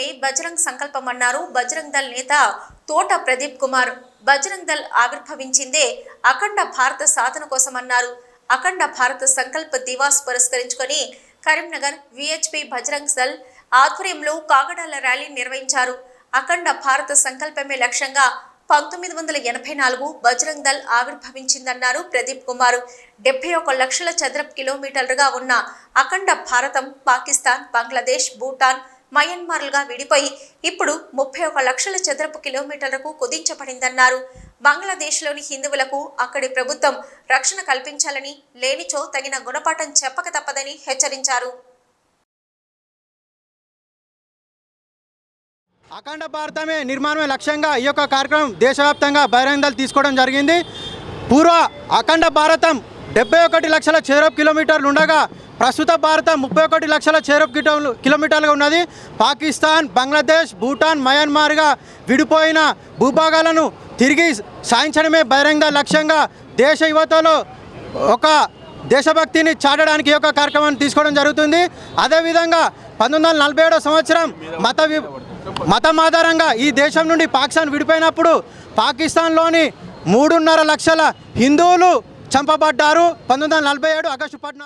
భారతమే బజరంగ్ సంకల్పం అన్నారు బజరంగ్ దళ్ నేత తోట ప్రదీప్ కుమార్. బజరంగ్ దళ్ ఆవిర్భవించిందే అఖండ భారత సాధన కోసం అన్నారు అఖండ భారత సంకల్ప దివాస్ పురస్కరించుకొని కరీంనగర్ విహెచ్పి బజరంగ్ దళ్ ఆధ్వర్యంలో కాగడాల ర్యాలీ నిర్వహించారు. అఖండ భారత సంకల్పమే లక్ష్యంగా పంతొమ్మిది వందల ఎనభై నాలుగు బజరంగ్ దళ్ ఆవిర్భవించిందన్నారు ప్రదీప్ కుమార్. డెబ్బై ఒక లక్షల చదరపు కిలోమీటర్లుగా ఉన్న అఖండ భారతం పాకిస్తాన్ బంగ్లాదేశ్ భూటాన్ మయన్మార్లుగా విడిపోయి ఇప్పుడు ముప్పై ఒక లక్షల చదరపు కిలోమీటర్లకు కుదించబడిందన్నారు. బంగ్లాదేశ్లోని హిందువులకు అక్కడి ప్రభుత్వం రక్షణ కల్పించాలని లేనిచో తగిన గుణపాఠం చెప్పక తప్పదని హెచ్చరించారు. అఖండ భారతమే నిర్మాణమే లక్ష్యంగా ఈ యొక్క కార్యక్రమం దేశవ్యాప్తంగా బహిరంగ తీసుకోవడం జరిగింది. పూర్వ అఖండ భారతం డెబ్బై ఒకటి లక్షల చదరపు కిలోమీటర్లు ఉండగా ప్రస్తుత భారత ముప్పై ఒకటి లక్షల చదరపు కిలో- కిలోమీటర్లుగా ఉన్నది. పాకిస్తాన్ బంగ్లాదేశ్ భూటాన్ మయన్మార్గా విడిపోయిన భూభాగాలను తిరిగి సాధించడమే బహిరంగ లక్ష్యంగా దేశ యువతలో ఒక దేశభక్తిని చాటడానికి ఈ యొక్క కార్యక్రమాన్ని తీసుకోవడం జరుగుతుంది. అదేవిధంగా పంతొమ్మిది వందల నలభై ఏడో సంవత్సరం మత మతం ఆధారంగా ఈ దేశం నుండి పాకిస్తాన్ విడిపోయినప్పుడు పాకిస్తాన్లోని మూడున్నర లక్షల హిందువులు చంపబడ్డారు. పంతొమ్మిది వందల నలభై ఏడు ఆగస్టు పద్నాలుగు